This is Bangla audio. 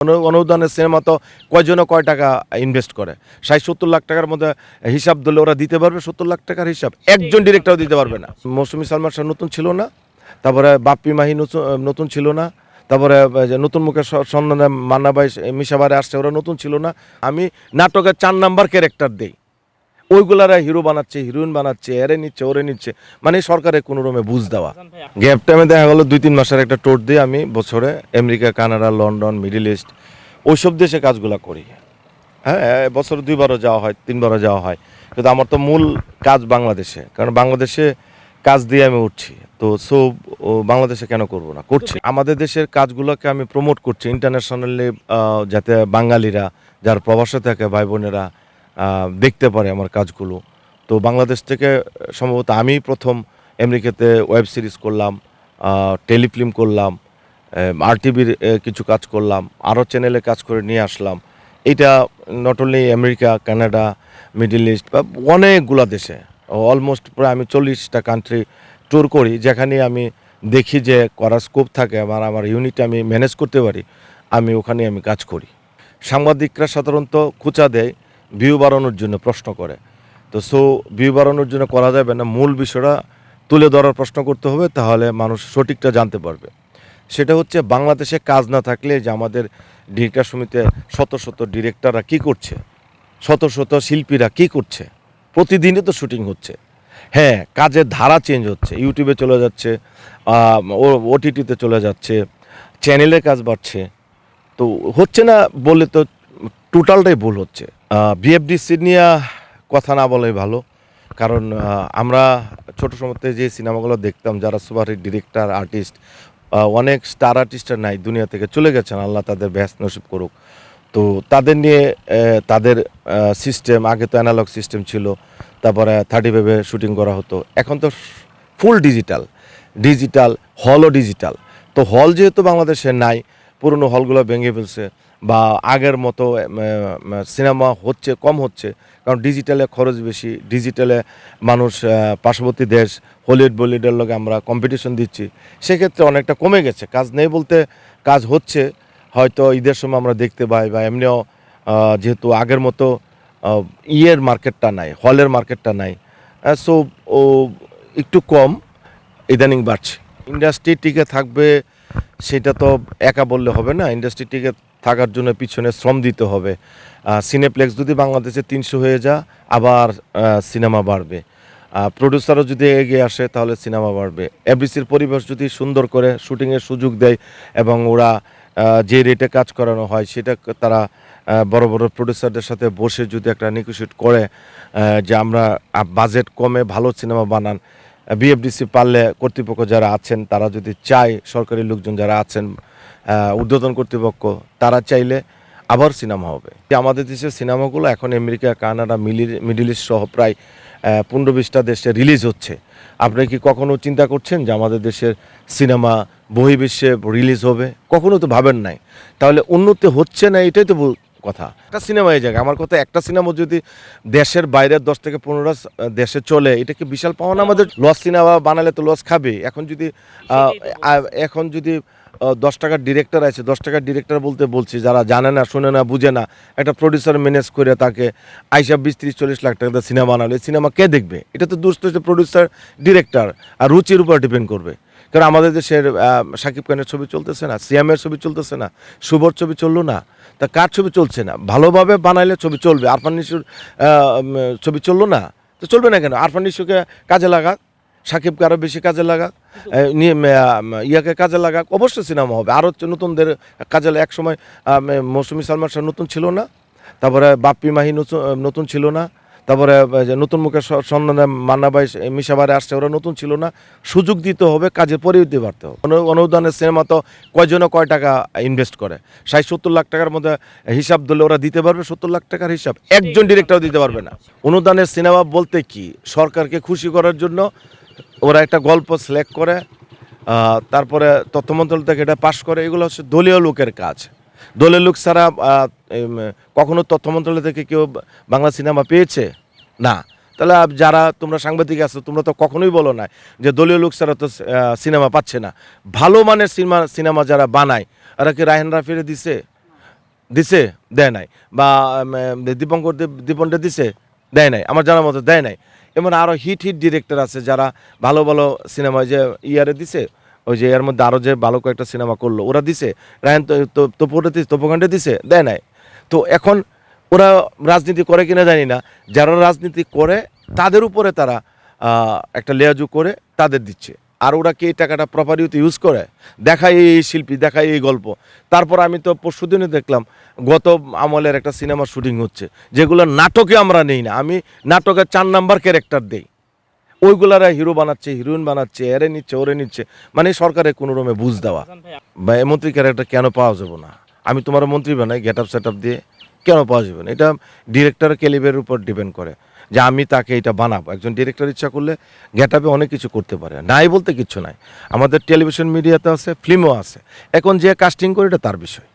অনু- অনুদানের সিনেমা তো কয়জনে কয় টাকা ইনভেস্ট করে? ষাট, সত্তর লাখ টাকার মধ্যে হিসাব দিলে ওরা দিতে পারবে, সত্তর লাখ টাকার হিসাব। একজন ডিরেক্টর দিতে পারবে না। মৌসুমি সালমান শাহ নতুন ছিল না, তারপরে বাপ্পি মাহি নতুন ছিল না, তারপরে নতুন মুখে সন্ধানে মান্নাবাই মিশাবারে আসছে, ওরা নতুন ছিল না। আমি নাটকের চার নাম্বার ক্যারেক্টার দেই। ওইগুলারা হিরো বানাচ্ছে হিরোইন বানাচ্ছে এরে নিচ্ছে ওরে নিচ্ছে। মানে সরকারের কোনো রকমে বুঝ দেওয়া। গ্যাপ টাইমে দেখা গেলো দুই তিন মাসের একটা টোট দিয়ে আমি বছরে America Canada London middle east ওইসব দেশে কাজগুলো করি। হ্যাঁ বছরে দুইবারও যাওয়া হয় তিনবারও যাওয়া হয়। কিন্তু আমার তো মূল কাজ বাংলাদেশে। কারণ বাংলাদেশে কাজ দিয়ে আমি উঠছি। তো সো বাংলাদেশে কেন করব না? করছি। আমাদের দেশের কাজগুলোকে আমি প্রমোট করছি ইন্টারন্যাশনালি যাতে বাঙালিরা যারা প্রবাসে থাকে ভাই বোনেরা দেখতে পারে আমার কাজগুলো। তো বাংলাদেশ থেকে সম্ভবত আমি প্রথম আমেরিকাতে ওয়েব সিরিজ করলাম টেলিফিল্ম করলাম আর টিভির কিছু কাজ করলাম, আরও চ্যানেলে কাজ করে নিয়ে আসলাম। এটা not only America, Canada, middle east বা অনেকগুলো দেশে অলমোস্ট প্রায় আমি চল্লিশটা কান্ট্রি ট্যুর করি, যেখানে আমি দেখি যে করার স্কোপ থাকে আমার আমার ইউনিট আমি ম্যানেজ করতে পারি, আমি ওখানে আমি কাজ করি। সাংবাদিকরা সাধারণত খুচা দেয় ভিউ বাড়ানোর জন্য প্রশ্ন করে। তো সো, ভিউ বাড়ানোর জন্য করা যাবে না, মূল বিষয়টা তুলে ধরার প্রশ্ন করতে হবে, তাহলে মানুষ সঠিকটা জানতে পারবে। সেটা হচ্ছে বাংলাদেশে কাজ না থাকলে যে আমাদের ডিরেক্টর সমিতিতে শত শত ডিরেক্টররা কি করছে, শত শত শিল্পীরা কি করছে, প্রতিদিনই তো শুটিং হচ্ছে। হ্যাঁ কাজের ধারা চেঞ্জ হচ্ছে, ইউটিউবে চলে যাচ্ছে ওটিটিতে চলে যাচ্ছে চ্যানেলে কাজ বাড়ছে। তো হচ্ছে না বললে তো টোটালটাই ভুল হচ্ছে। বিএফডিসি নিয়ে কথা না বলাই ভালো, কারণ আমরা ছোট সময়তে যে সিনেমাগুলো দেখতাম, যারা সুপারহিট ডিরেক্টর, আর্টিস্ট অনেক স্টার আর্টিস্টার নাই, দুনিয়া থেকে চলে গেছেন, আল্লাহ তাদের ব্যস্ত নসিব করুক। তো তাদের নিয়ে তাদের সিস্টেম আগে তো অ্যানালগ সিস্টেম ছিল, তারপরে থার্টি ফাইভে শুটিং করা হতো। এখন তো ফুল ডিজিটাল ডিজিটাল হলও ডিজিটাল তো হল যেহেতু বাংলাদেশে নাই পুরনো হলগুলো ভেঙে ফেলছে বা আগের মতো সিনেমা হচ্ছে, কম হচ্ছে। কারণ ডিজিটালে খরচ বেশি, ডিজিটালে মানুষ পার্শ্ববর্তী দেশ, হলিউড, বলিউডের লগে আমরা কম্পিটিশন দিচ্ছি। সেক্ষেত্রে অনেকটা কমে গেছে। কাজ নেই বলতে কাজ হচ্ছে, হয়তো ঈদের সময় আমরা দেখতে পাই বা এমনিও যেহেতু আগের মতো ইয়ের মার্কেটটা নাই, হলের মার্কেটটা নাই সো ও, একটু কম, ইদানিং বাড়ছে। ইন্ডাস্ট্রি টিকে থাকবে সেটা তো একা বললে হবে না। ইন্ডাস্ট্রি টিকে থাকার জন্য পিছনে শ্রম দিতে হবে। সিনেপ্লেক্স যদি বাংলাদেশে তিনশো হয়ে যা, আবার সিনেমা বাড়বে। প্রডিউসারও যদি এগিয়ে আসে, তাহলে সিনেমা বাড়বে। এফডিসির পরিবেশ যদি সুন্দর করে শুটিংয়ের সুযোগ দেয় এবং ওরা যে রেটে কাজ করানো হয়, সেটা তারা বড় বড় প্রডিউসারদের সাথে বসে যদি একটা নিগোসিয়েট করে যে আমরা বাজেট কমে ভালো সিনেমা বানান বিএফডিসি পারলে কর্তৃপক্ষ যারা আছেন, তারা যদি চায় সরকারি লোকজন যারা আছেন ঊর্ধ্বতন কর্তৃপক্ষ, তারা চাইলে আবার সিনেমা হবে। আমাদের দেশের সিনেমাগুলো এখন আমেরিকা, কানাডা, মিলি, মিডিল ইস্ট সহ প্রায় পনেরো বিশটা দেশে রিলিজ হচ্ছে। আপনি কি কখনো চিন্তা করছেন যে আমাদের দেশের সিনেমা বহির্বিশ্বে রিলিজ হবে? কখনো তো ভাবেন নাই। তাহলে উন্নতি হচ্ছে না, এটাই তো কথা। একটা সিনেমা এই জায়গায়। আমার কথা একটা সিনেমা যদি দেশের বাইরের দশ থেকে পনেরো দেশে চলে এটা কি বিশাল পাওয়া না আমাদের? লস সিনেমা বানালে তো লস খাবে। এখন যদি এখন যদি দশ টাকার ডিরেক্টর আছে, দশ টাকার ডিরেক্টর বলতে বলছি, যারা জানে না, শোনে না, বুঝে না, একটা প্রডিউসার ম্যানেজ করে তাকে আইসা বিশ ত্রিশ চল্লিশ লাখ টাকা সিনেমা বানালে। সিনেমা কে দেখবে? এটা তো দুষ্ট প্রডিউসার ডিরেক্টর আর রুচির উপর ডিপেন্ড করবে। কারণ আমাদের দেশের শাকিব খানের ছবি চলতেছে না, সিয়ামের ছবি চলতেছে না শুভর ছবি চলল না, তা কার ছবি চলছে না? ভালোভাবে বানাইলে ছবি চলবে। আরফান নিশুর ছবি চলল না, তো চলবে না কেন? আরফান নিশুকে কাজে লাগাক সাকিবকে আরও বেশি কাজে লাগাক নিয়ে ইয়াকে কাজে লাগাক। অবশ্যই সিনেমা হবে। আরও নতুনদের কাজে এক সময় মৌসুমী সালমান শাহ নতুন ছিল না, তারপরে বাপ্পি মাহি নতুন নতুন ছিল না, তারপরে নতুন মুখে সন্ধানে মান্নাবাই মিশাবারে আসছে, ওরা নতুন ছিল না। সুযোগ দিতে হবে, কাজের পরিবর্তে বাড়তে হবে। অনুদানের সিনেমা তো কয়জনে কয় টাকা ইনভেস্ট করে? ষাট, সত্তর লাখ টাকার মধ্যে হিসাব দিলে ওরা দিতে পারবে, সত্তর লাখ টাকার হিসাব। একজন ডিরেক্টর দিতে পারবে না। অনুদানের সিনেমা বলতে কি? সরকারকে খুশি করার জন্য ওরা একটা গল্প সিলেক্ট করে তারপরে তথ্য মন্ত্রণালয় থেকে এটা পাশ করে, এগুলো হচ্ছে দলীয় লোকের কাজ। দলীয় লোক ছাড়া কখনো তথ্য মন্ত্রণালয় থেকে কেউ বাংলা সিনেমা পেয়েছে? না। তাহলে যারা তোমরা সাংবাদিক আছো, তোমরা তো কখনোই বলো না যে দলীয় লোক ছাড়া তো সিনেমা পাচ্ছে না। ভালো মানের সিনেমা সিনেমা যারা বানায়, ওরা কি রায়হান রাফিরে দিছে? দিছে? দেয় নাই। বা দীপঙ্কর দীপনটা দিছে? দেয় নাই, আমার জানার মতো দেয় নাই। এমন আরও হিট হিট ডিরেক্টর আছে যারা ভালো ভালো সিনেমা যে ইয়ারে দিছে, ওই যে এর মধ্যে আরও যে ভালো কয়েকটা সিনেমা করল, ওরা দিছে। রায়ন তোপরে তোপকাণ্ডে দিছে, দেয় নাই। তো এখন ওরা রাজনীতি করে কিনা জানি না, যারা রাজনীতি করে তাদের উপরে তারা একটা লেয়াজু করে তাদের দিচ্ছে। আর ওরা কি এই টাকাটা প্রপার ইউতে ইউজ করে? দেখায় এই শিল্পী দেখায় এই গল্প। তারপর আমি তো পরশুদিনে দেখলাম, গত আমলের একটা সিনেমা শুটিং হচ্ছে, যেগুলো নাটকে আমরা নেই না। আমি নাটকের চার নাম্বার ক্যারেক্টার দেই। ওইগুলারা হিরো বানাচ্ছে হিরোইন বানাচ্ছে, এরে নিচ্ছে, ওরে নিচ্ছে। মানে সরকারের কোনো রকমে বুঝ দেওয়া। বা মন্ত্রী ক্যারেক্টার কেন পাওয়া যাবে না? আমি তোমার মন্ত্রী বানাই গেট আপ সেট আপ দিয়ে কেন পাওয়া যাবে না? এটা ডিরেক্টর ক্যালিবের উপর ডিপেন্ড করে। যে আমি তাকে এটা বানাবো। একজন ডিরেক্টর ইচ্ছা করলে গেট আপে অনেক কিছু করতে পারে। নাই বলতে কিচ্ছু নাই। আমাদের টেলিভিশন মিডিয়াতে আছে ফিল্মও আছে। এখন যে কাস্টিং করে এটা তার বিষয়।